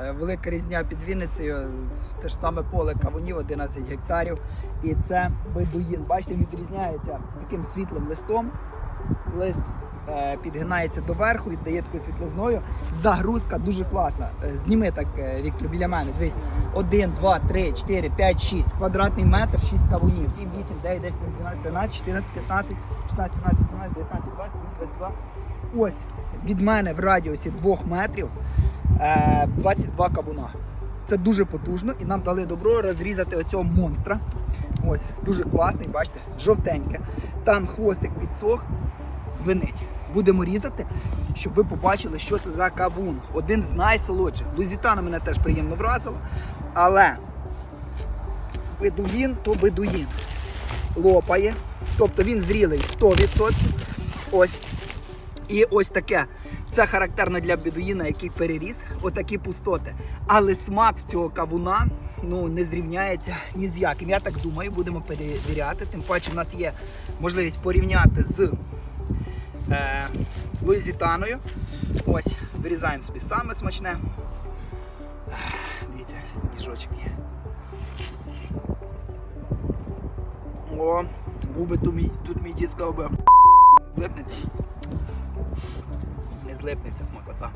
Е, Велика різня під Вінницею, те ж саме поле кавунів, 11 гектарів. І це бедуїн. Бачите, він відрізняється таким світлим листом. Лист е, підгинається доверху, віддає такою світлозною. Загрузка дуже класна. Е, Зніми так, е, Віктор, біля мене. Дивись. 1, 2, 3, 4, 5, 6. Квадратний метр, 6 кавунів. 7, 8, 9, 10, 12, 13, 14, 15, 16, 17, 18, 19, 20, 22. Ось від мене в радіусі 2 метрів е, 22 кавуна. Це дуже потужно і нам дали добро розрізати оцього монстра. Ось, дуже класний, бачите, жовтеньке. Там хвостик підсох, звенить. Будемо різати, щоб ви побачили, що це за кавун. Один з найсолодших. Лузітана мене теж приємно вразила. Але бедуїн то бедуїн. Лопає. Тобто він зрілий 100%. Ось. І ось таке. Це характерно для бедуїна, який переріс отакі пустоти. Але смак в цього кавуна ну, не зрівняється ні з яким. Я так думаю, будемо перевіряти. Тим паче в нас є можливість порівняти з е, Луїзітаною. Ось, вирізаємо собі саме смачне. Дивіться, сніжочок є. О, губи тут мій, тут мій дід сказав би. Злипнеться. Не злипнеться смакота.